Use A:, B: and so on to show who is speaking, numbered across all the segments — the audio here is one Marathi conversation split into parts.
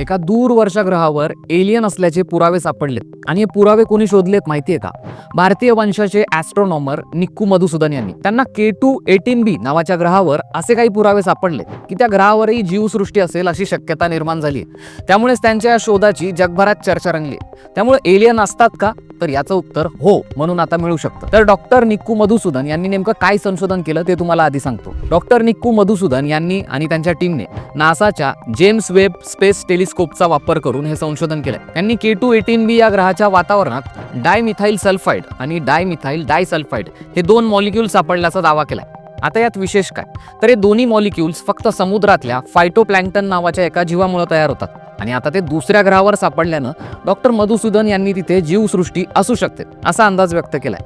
A: एका दूरवरच्या ग्रहावर एलियन असल्याचे पुरावे सापडलेत. आणि हे पुरावे कोणी शोधलेत माहितीये का? भारतीय वंशाचे ॲस्ट्रॉनॉमर निक्कू मधुसूदन यांनी. त्यांना के टू एटीन बी नावाच्या ग्रहावर असे काही पुरावे सापडले की त्या ग्रहावरही जीवसृष्टी असेल अशी शक्यता निर्माण झाली त्यामुळेच त्यांच्या या शोधाची जगभरात चर्चा रंगली त्यामुळे एलियन असतात का? तर याचं उत्तर हो म्हणून आता मिळू शकतं. तर डॉक्टर निक्कू मधुसूदन यांनी नेमकं काय संशोधन केलं ते तुम्हाला आधी सांगतो. डॉक्टर निक्कू मधुसूदन यांनी आणि त्यांच्या टीमने नासाच्या जेम्स वेब स्पेस टेलिस्कोपचा वापर करून हे संशोधन केलंय. त्यांनी के टू एटीन बी या ग्रहाच्या वातावरणात डायमिथाईल सल्फाईड आणि डायमिथाईल डायसल्फाईड हे दोन मॉलिक्यूल सापडल्याचा दावा केला आता यात विशेष काय? तर हे दोन्ही मॉलिक्युल्स फक्त समुद्रातल्या फायटोप्लँक्टन नावाच्या एका जीवामुळे तयार होतात. आणि आता ते दुसऱ्या ग्रहावर सापडल्यानं डॉक्टर मधुसूदन यांनी तिथे जीवसृष्टी असू शकते असा अंदाज व्यक्त केलाय.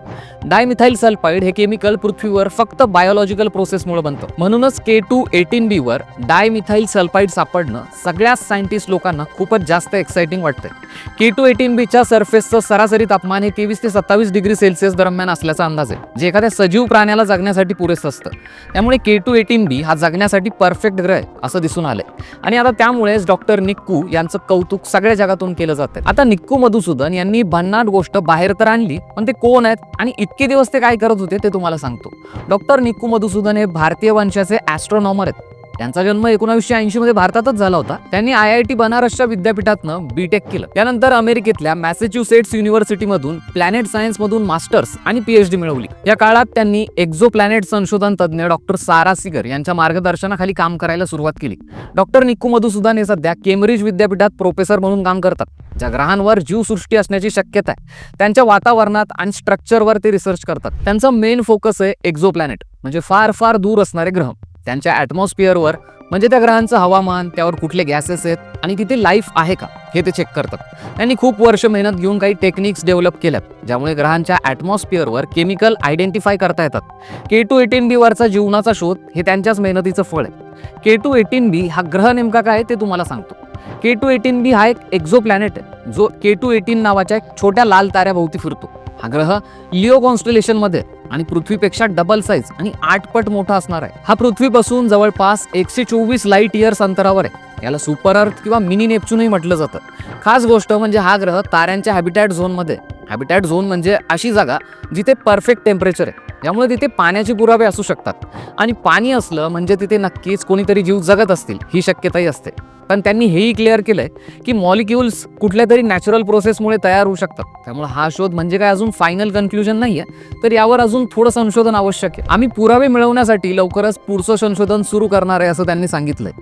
A: डायमिथाईल सल्फाईड हे केमिकल पृथ्वीवर फक्त बायोलॉजिकल प्रोसेसमुळे बनतं. म्हणूनच के टू एटीन बी वर डायमिथाईल सल्फाईड सापडणं सगळ्याच सायंटिस्ट लोकांना खूपच जास्त एक्साइटिंग वाटतंय. के टू एटीन बीच्या सरफेसचं सरासरी तापमान हे तेवीस ते सत्तावीस डिग्री सेल्सिअस दरम्यान असल्याचा अंदाज आहे जे एखाद्या सजीव प्राण्याला जगण्यासाठी पुरेसं असतं. त्यामुळे के टू एटीन बी हा जगण्यासाठी परफेक्ट ग्रह आहे असं दिसून आलंय. आणि आता त्यामुळेच डॉक्टर निक्कू यांचं कौतुक सगळ्या जगातून केलं जातं आता निक्कू मधुसूदन यांनी भन्नाट गोष्ट बाहेर तर आणली पण ते कोण आहेत आणि इतके दिवस ते काय करत होते ते तुम्हाला सांगतो. डॉक्टर निक्कू मधुसूदन हे भारतीय वंशाचे ॲस्ट्रॉनॉमर आहेत. त्यांचा जन्म एकोणीसशे ऐंशी मध्ये भारतातच झाला होता. त्यांनी आय आय टी बनारसच्या विद्यापीठातनं बीटेक केलं. त्यानंतर अमेरिकेतल्या मॅसेच्युसेट्स युनिव्हर्सिटीमधून प्लॅनेट सायन्स मधून मास्टर्स आणि पीएचडी मिळवली. या काळात त्यांनी एक्झो प्लॅनेट संशोधन तज्ज्ञ डॉक्टर सारा सिगर यांच्या मार्गदर्शनाखाली काम करायला सुरुवात केली. डॉक्टर निक्कू मधुसूदन हे सध्या केम्ब्रिज विद्यापीठात प्रोफेसर म्हणून काम करतात. ज्या ग्रहांवर जीवसृष्टी असण्याची शक्यता आहे. त्यांच्या वातावरणात आणि स्ट्रक्चरवर ते रिसर्च करतात. त्यांचा मेन फोकस आहे एक्झो प्लॅनेट म्हणजे फार फार दूर असणारे ग्रह. त्यांच्या ॲटमॉस्फिअरवर म्हणजे त्या ग्रहांचं हवामान त्यावर कुठले गॅसेस आहेत आणि तिथे लाईफ आहे का हे ते चेक करतात. त्यांनी खूप वर्ष मेहनत घेऊन काही टेक्निक्स डेव्हलप केल्यात ज्यामुळे ग्रहांच्या ॲटमॉस्फिअरवर केमिकल आयडेंटिफाय करता येतात. के टू एटीन बी वरचा जीवनाचा शोध हे त्यांच्याच मेहनतीचं फळ आहे. के टू एटीन बी हा ग्रह नेमका काय आहे ते तुम्हाला सांगतो. के टू एटीन बी हा एक एक्झो प्लॅनेट आहे जो के टू एटीन नावाच्या एक छोट्या लाल ताऱ्याभोवती फिरतो. हा ग्रह लिओ कॉन्स्टलेशनमध्ये आणि पृथ्वीपेक्षा डबल साईज आणि आठ पट मोठा असणार आहे. हा पृथ्वीपासून जवळपास एकशे चोवीस लाइट इयर्स अंतरावर आहे. याला सुपर अर्थ किंवा मिनी नेपच्यूनही म्हटलं जातं. खास गोष्ट म्हणजे हा ग्रह ताऱ्यांच्या हॅबिटॅट झोनमध्ये हॅबिटॅट झोन म्हणजे अशी जागा जिथे परफेक्ट टेम्परेचर आहे. त्यामुळे तिथे पाण्याचे पुरावे असू शकतात. आणि पाणी असलं म्हणजे तिथे नक्कीच कोणीतरी जीव जगत असतील ही शक्यताही असते. पण त्यांनी हेही क्लिअर केलंय की मॉलिक्युल्स कुठल्या तरी नॅचरल प्रोसेसमुळे तयार होऊ शकतात. त्यामुळे हा शोध म्हणजे काय अजून फायनल कन्क्ल्युजन आहे तर यावर अजून थोडं संशोधन आवश्यक आहे. आम्ही पुरावे मिळवण्यासाठी लवकरच पुढचं संशोधन सुरू करणार आहे असं त्यांनी सांगितलंय.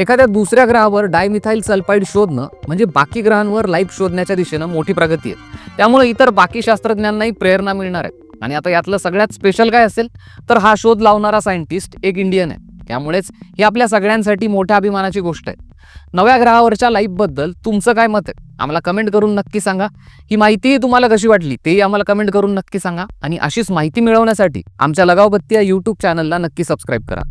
A: एखाद्या दुसऱ्या ग्रहावर डायमिथाईल सल्फाईड शोधणं म्हणजे बाकी ग्रहांवर लाईफ शोधण्याच्या दिशेनं मोठी प्रगती आहे. त्यामुळे इतर बाकी शास्त्रज्ञांनाही प्रेरणा मिळणार आहे. आणि आता यातलं सगळ्यात स्पेशल काय असेल तर हा शोध लावणारा सायंटिस्ट एक इंडियन आहे. त्यामुळेच ही आपल्या सगळ्यांसाठी मोठ्या अभिमानाची गोष्ट आहे. नव्या ग्रहावरच्या लाईफबद्दल तुमचं काय मत आहे? आम्हाला कमेंट करून नक्की सांगा. ही माहितीही तुम्हाला कशी वाटली तेही आम्हाला कमेंट करून नक्की सांगा. आणि अशीच माहिती मिळवण्यासाठी आमच्या लगावबत्ती या यूट्यूब चॅनलला नक्की सबस्क्राईब करा.